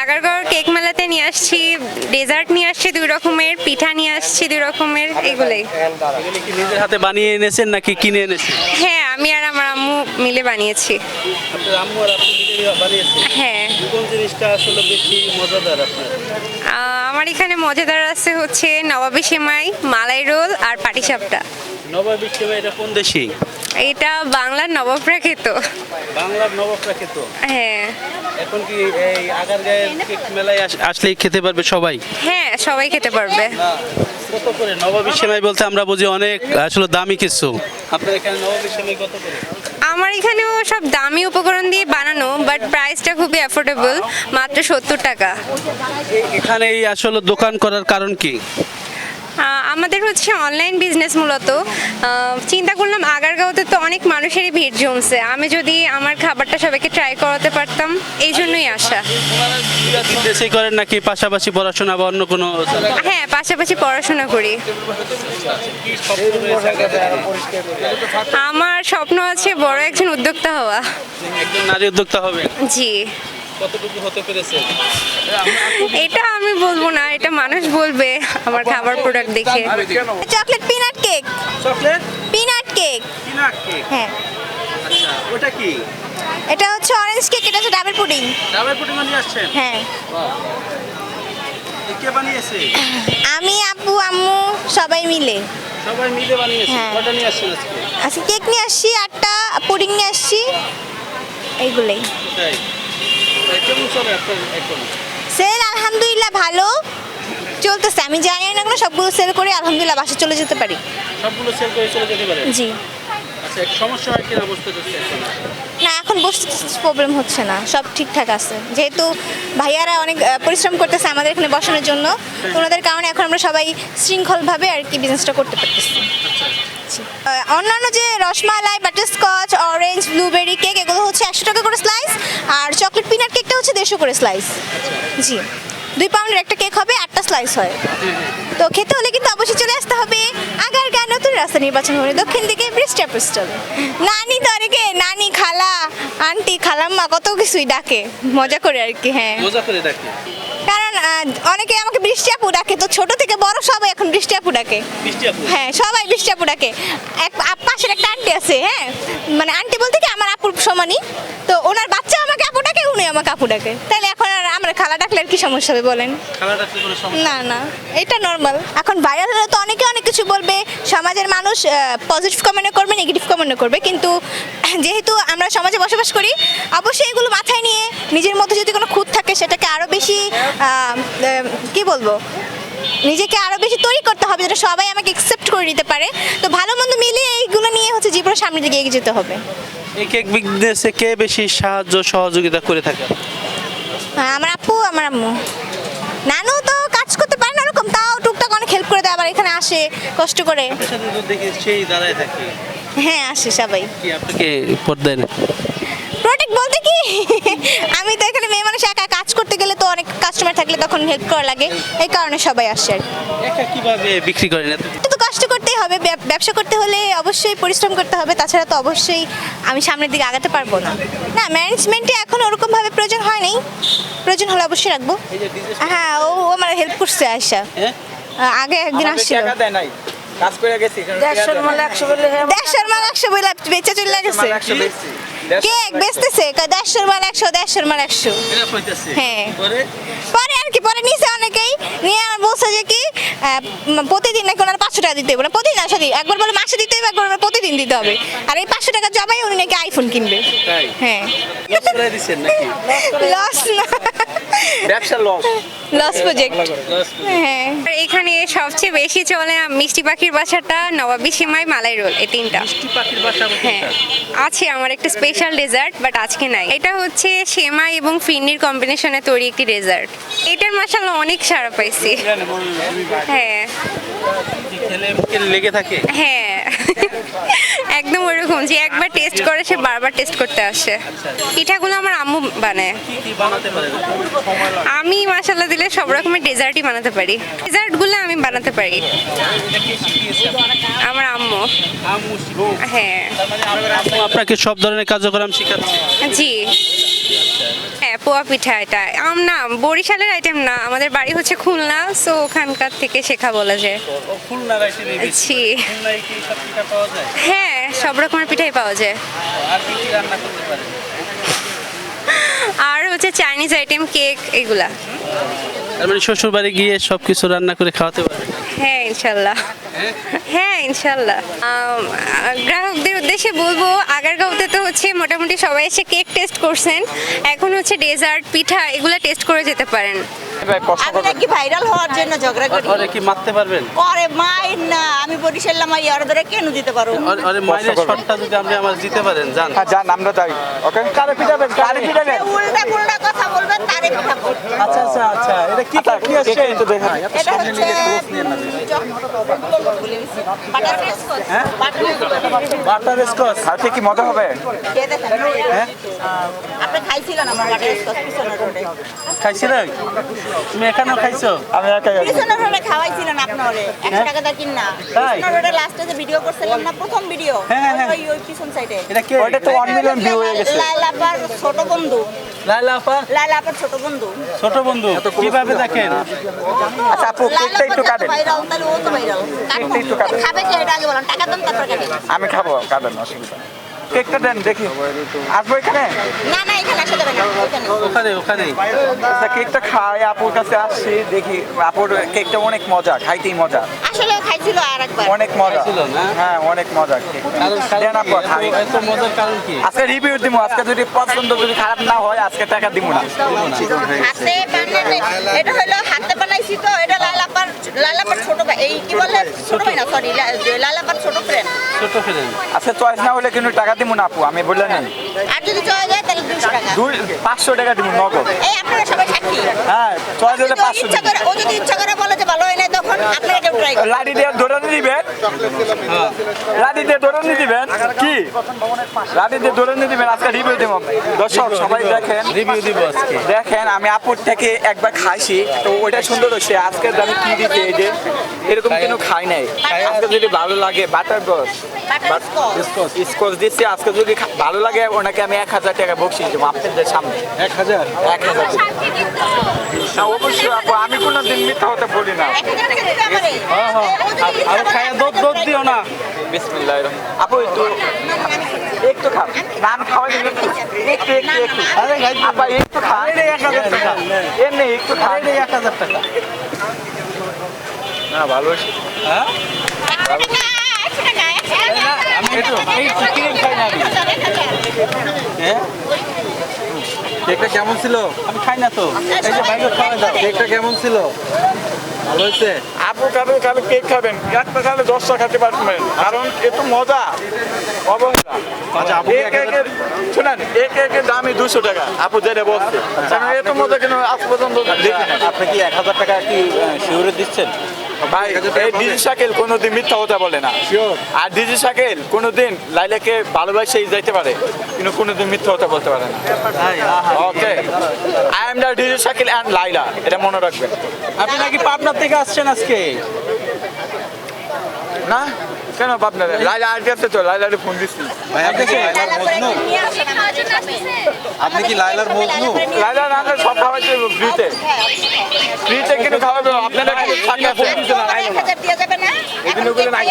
আগারগড় cake মেলাতে নিয়ে আসছি ডেজার্ট নিয়ে আসছি দুই রকমের পিঠা নিয়ে আসছি দুই রকমের এগুলোই। কি নিজের হাতে বানিয়ে এনেছেন নাকি কিনে এনেছেন? হ্যাঁ আমি আর আমার আম্মু মিলে বানিয়েছি। আপনার আম্মু আর আপনি মিলে বানিয়েছেন? হ্যাঁ। কোন জিনিসটা আসলে বেশি মজাদার আপনার? আমার এখানে মজাদার আছে হচ্ছে নবাবী সেমাই মালাই রোল আর পাটিসাপটা। নবাব এটা কোন দেশি এটা বাংলার নবপ্রাকৃত। বাংলার নবপ্রাকৃত? হ্যাঁ। এখন কি এই আগারগাঁয়ের কেক মেলায় আস- আসলেই খেতে পারবে সবাই? হ্যাঁ সবাই খেতে পারবে। কত করে? নবাবী সেমাই বলতে আমরা বুঝি অনেক আসলে দামি কিছু। আপনার এখানে নবাবী সেমাই কত করে? আমার এখানেও সব দামি উপকরণ দিয়ে বানানো বাট প্রাইসটা খুবই অ্যাফোর্ডেবল মাত্র সত্তর টাকা। এখানে এই আসলে দোকান করার কারণ কি? আমাদের হচ্ছে অনলাইন বিজনেস মূলত চিন্তা করলাম আগারগাঁওতে তো অনেক মানুষেরই ভিড় জমছে। আমি যদি আমার খাবারটা সবাইকে ট্রাই করাতে পারতাম এই জন্যই আসা বিদেশে করেন নাকি পাশাপাশি পড়াশোনা বা অন্য কোনো হ্যাঁ পাশাপাশি পড়াশোনা করি। আমার স্বপ্ন আছে বড় একজন উদ্যোক্তা হওয়া। একজন নারী উদ্যোক্তা হবে। জি। কতটুকু হতে পেরেছে? এটা আমি বলব না এটা মানুষ বলবে আমার খাবার প্রোডাক্ট দেখে। Chocolate peanut cake chocolate peanut cake peanut cake হ্যাঁ। আচ্ছা ওটা কি? এটা হচ্ছে অরেঞ্জ কেক এটা হচ্ছে ডাবল পুডিং পুটি বানিয়ে আসছেন? হ্যাঁ। কে বানিয়েছে? আমি আপু আম্মু সবাই মিলে। সবাই মিলে বানিয়েছে। হ্যাঁ। কটা নিয়ে আসছেন আজকে? আজকে কেক নিয়ে আসছি আটটা পুডিং নিয়ে আসছি এইগুলোই। তাই তাই কেমন চলে আপনার এখন সেল আলহামদুলিল্লাহ ভালো। চলতেছে। আমি জানি না কোনো সবগুলো সেল করে আলহামদুলিল্লাহ বাসা চলে যেতে পারি। সবগুলো সেল করে চলে যেতে পারে? জি। আচ্ছা সমস্যা হয় কিনা বুঝতে না এখন বসতে প্রবলেম হচ্ছে না। সব ঠিকঠাক আছে। যেহেতু ভাইয়ারা অনেক পরিশ্রম করতেছে আমাদের এখানে বসানোর জন্য। তো ওনাদের কারণে এখন আমরা সবাই শৃঙ্খলভাবে আর কি বিজনেসটা করতে পারতেছি। আহ, অন্যান্য যে rasmalai butterscotch orange blueberry cake এগুলো হচ্ছে একশো টাকা করে স্লাইস আর চকলেট পিনাট কেকটা হচ্ছে দেড়শো করে স্লাইস জি দুই পাউন্ডের একটা কেক হবে আটটা স্লাইস হয়। তো খেতে হলে কিন্তু অবশ্যই চলে আসতে হবে আগার আগারগাঁ নতুন রাস্তা নির্বাচন করে দক্ষিণ দিকে ব্রিজ স্টল নানি তো অনেকে নানি খালা আন্টি খালাম্মা কত কিছুই ডাকে। মজা করে আর কি হ্যাঁ। মজা করে ডাকি। অনেকে আমাকে বৃষ্টি আপু ডাকে তো ছোট থেকে বড় সবাই এখন বৃষ্টি আপু ডাকে। হ্যাঁ সবাই বৃষ্টি আপু ডাকে। এক পাশের একটা আন্টি আছে হ্যাঁ? মানে আন্টি বলতে কি আমার আপুর সমানই। তো ওনার বাচ্চা আমাকে আপু ডাকে উনি আমাকে আপু ডাকে। তাহলে এখন আর আমরা খালা ডাকলে আর কি সমস্যা হবে বলেন? না না এটা নর্মাল এখন ভাইরাল হলে তো অনেকে অনেক কিছু বলবে সমাজের মানুষ পজিটিভ কমেন্ট করবে নেগেটিভ কমেন্ট করবে। কিন্তু যেহেতু আমরা সমাজে বসবাস করি অবশ্যই এগুলো মাথায় নিয়ে নিজের মধ্যে যদি কোনো খুঁত থাকে সেটাকে আরও বেশি কি বলব? নিজেকে আরও বেশি তৈরি করতে হবে যেটা সবাই আমাকে অ্যাকসেপ্ট করে নিতে পারে। তো ভালো মন্দ মিলিয়ে এইগুলো নিয়ে হচ্ছে জীবনের সামনের দিকে এগিয়ে যেতে হবে। এই কেক বিজনেসে কে বেশি সাহায্য সহযোগিতা করে থাকে? হ্যাঁ, আমার আপু আমার আম্মু। নানু তো কাজ করতে পারে না ওরকম তাও টুকটাক অনেক হেল্প করে দেয় আবার এখানে আসে কষ্ট করে। সেই দাঁড়ায় থাকে। হ্যাঁ আসে সবাই। কি আপনাকে পর্দায় প্রোটেক্ট বলতে কি? আমি তো এখানে মেয়ে মানুষ একা কাজ করতে গেলে তো অনেক কাস্টমার থাকলে তখন হেল্প করা লাগে। এই কারণে সবাই আসে আর কি। একা কীভাবে বিক্রি করেন তো কষ্ট করতেই হবে। ব্যবসা করতে হলে অবশ্যই পরিশ্রম করতে হবে। তাছাড়া তো অবশ্যই আমি সামনের দিকে আগাতে পারব না। না ম্যানেজমেন্টে এখন ওরকমভাবে প্রয়োজন হয় নাই। প্রয়োজন হলে অবশ্যই রাখব। হ্যাঁ ও ও আমার হেল্প করছে আয়সা হ্যাঁ? আগে একদিন আসছিল। দেয় নাই। কাজ করে গেছি দেড়শোর মাল একশো বলে বেচে চলে গেছে। কেক বেচতেছে? দেড়শোর মাল একশো দেড়শোর মাল একশো। হ্যাঁ। পরে? পরে আর কি পরে নিচে অনেকেই। নিয়ে আমার বলছে যে কি আহ, প্রতিদিন নাকি ওনার পাঁচশো টাকা দিতে হবে। না প্রতিদিন আসা দিই একবার বলে মাসে দিতে হবে একবার প্রতিদিন দিতে হবে। আর এই পাঁচশো টাকা জমাই উনি নাকি আইফোন কিনবে। হ্যাঁ। লস না। ব্যবসা লস লস প্রজেক্ট হ্যাঁ। আর এখানে সবচেয়ে বেশি চলে মিষ্টি পাখির বাসাটা নবাবী সেমাই মালাই রোল এই তিনটা। মিষ্টি পাখির বাসা হ্যাঁ। আছে আমার একটা স্পেশাল ডেজার্ট বাট আজকে নাই। এটা হচ্ছে সেমাই এবং ফিন্নির কম্বিনেশনে তৈরি একটি ডেজার্ট এটার মাসাল্লাহ অনেক সারা পাইছি। হ্যাঁ। লেগে থাকে? হ্যাঁ। একদম ওইরকম যে একবার টেস্ট করে সে বারবার টেস্ট করতে আসে। পিঠাগুলো আমার আম্মু বানায়। আমি মাসাল্লাহ দিলে সব রকমের ডেজার্টই বানাতে পারি। ডেজার্টগুলো আমি বানাতে পারি? আমার আম্মু। হ্যাঁ। মানে আপনাকে সব ধরনের কার্যক্রম শেখাচ্ছে। জি। পোয়া পিঠা এটা। আম না বরিশালের আইটেম না আমাদের বাড়ি হচ্ছে খুলনা সো ওখানকার থেকে শেখা বলা যায়। হ্যাঁ সব রকমের পিঠাই পাওয়া যায়। আর হচ্ছে চাইনিজ আইটেম কেক এগুলা। তার মানে শ্বশুর বাড়ি গিয়ে সবকিছু রান্না করে খাওয়াতে পারেন হ্যাঁ ইনশাল্লাহ। হ্যাঁ ইনশাল্লাহ। গ্রাহকদের উদ্দেশ্যে বলব আগারগাঁওতে তো হচ্ছে মোটামুটি সবাই এসে কেক টেস্ট করছেন। এখন হচ্ছে ডেজার্ট পিঠা এগুলো টেস্ট করে যেতে পারেন। আমি নাকি ভাইরাল হওয়ার জন্য ঝগড়া করি? ওরে কি মারতে পারবেন? পরে মায়ের না আমি বরিশাল আমার ইয়ার ধরে কেন দিতে পারো? ওরে- ওরে শটটা যদি আপনি আমার জিতে পারেন জান হ্যাঁ যান আমরা যাই। ওকে? কারে পিটাবেন কারে পিটাবেন উল্টা পুল্টা কথা বলবেন তারে পিঠাবো আচ্ছা আচ্ছা আচ্ছা। এটা কি কি আসছে এটা হচ্ছে হ্যাঁ বাটার স্কচ খাইতে কি মজা হবে? হ্যাঁ? আপনি খাইছিলেন আমার বাটার স্কচ পিছনের রোডে খাইছিলেন? তুমি এখানেও খাইছো? আমি একাই আছি। পিছনের রোডে খাওয়াইছিলেন আপনারে। একশো টাকা দা কিনা তাই? পিছনের রোডে লাস্টে যে ভিডিও করছিলাম না প্রথম ভিডিও হ্যাঁ, হ্যাঁ। ওই ওই পিছন সাইডে এটা কে? ওইটা তো 1 মিলিয়ন ভিউ হয়ে গেছে। লালাপার ছোট বন্ধু। লাইলা আপা ছোট বন্ধু। ছোট বন্ধু। কীভাবে দেখেন? আচ্ছা আপু কেকটা একটু কাটেন। ভাইরাল তাহলে ও তো ভাইরাল কেকটা একটু কাটেন। খাবে কে? এটা আগে বলেন। টাকা দেন তারপর কাটেন আমি খাব কাটেন অসুবিধা কেকটা দেন দেখি। আসব এখানে? না না এখানে আসা যাবে না ওখানে ওখানে। আচ্ছা কেকটা খাই আপুর কাছে আসছি দেখি। আপুর কেকটা অনেক মজা খাইতেই মজা। আসলে খাইছিল আর একবার। অনেক মজা। খাইছিল না? হ্যাঁ অনেক মজা দেন আপু খাই এত- এত মজার কারণ কি? আজকে রিভিউ দিব আজকে যদি পছন্দ যদি খারাপ না হয় আজকে টাকা দিব না। হাতে বানালে এটা হলো হাতে বানাইছি তো এটা লালাপার লালাপার ছোট এই কি বলে? ছোট ভাই না সরি লালাপার ছোট ফ্রেন্ড ছোট ফেলেন আজকে চয়েস না হলে কিন্তু টাকা দিব না আপু আমি বললে নেই আর যদি তাহলে টাকা। দুই পাঁচশো টাকা দিব নগদ। এই আপনারা সবাই সাক্ষী। হ্যাঁ চয়েস হলে ইচ্ছা করে ও যদি ইচ্ছা করে বলে যে ভালো হয় না তখন ট্রাই লাডি দিয়ে ধরে দিবেন। লাডি দিয়ে ধরে দিবেন। কি? লাডি দিয়ে ধরে দিবেন। আজকে রিভিউ দেব। দর্শক সবাই দেখেন। রিভিউ দিব আজকে। দেখেন আমি আপুর থেকে একবার খাইছি। তো ওইটা সুন্দর হচ্ছে আজকে আমি কি দিতে এই যে এরকম কিন্তু খাই নাই। আজকে যদি ভালো লাগে বাটার গস স্কচ দিচ্ছি আজকে যদি ভালো লাগে ওনাকে আমি এক হাজার টাকা বকশিস দেবো আপনাদের সামনে। এক হাজার? এক হাজার। না, অবশ্যই আপু আমি কোনো দিন মিথ্যা হতে বলি না। আর খায়া দুধ দুধ দিও না বিসমিল্লাহ আপু একটু একটু খান নান খাওয়াই দিন একটু একটু একটু একটু আরে খাই আপা একটু খান আরে এক হাজার টাকা এমনি একটু খান এক হাজার টাকা না ভালো হ্যাঁ কেকটা কেমন ছিল আমি খাই না তো কেকটা কেমন ছিল? ভালো হয়েছে? আপু খাবেন খালি কেক খাবেন। একটা খালে দশটা খেতে পারবেন। কারণ এত মজা অবস্থা আচ্ছা আপু এক শুনেন এক একের দামই দুশো টাকা। আপু যেটা বলছে কারণ এত মজা কেন আজ পর্যন্ত আপনি কি এক হাজার টাকা কি শিউরে দিচ্ছেন? ভাই এই ডিজি শাকিল কোনোদিন মিথ্যা কথা বলে না। আর ডিজি শাকিল কোনোদিন লাইলাকে ভালোবাসে যাইতে পারে কিন্তু কোনোদিন মিথ্যা কথা বলতে পারে না। Okay I am the DG Shakil and Laila এটা মনে রাখবেন। আপনি নাকি পাবনার থেকে আসছেন আজকে? না? কেন আপনার লাইলা আর গেছে তো লাইলারে ফোন দিচ্ছি ভাই আপনি কি লাইলার মজনু। আপনি কি লাইলার মজনু লাইলা আমরা সব খাওয়াইতে ফ্রিতে ফ্রিতে কিন্তু খাওয়াবে আপনারা কিন্তু হাজার দিয়ে যাবে না? লাইলা এগুলো কেক নাই।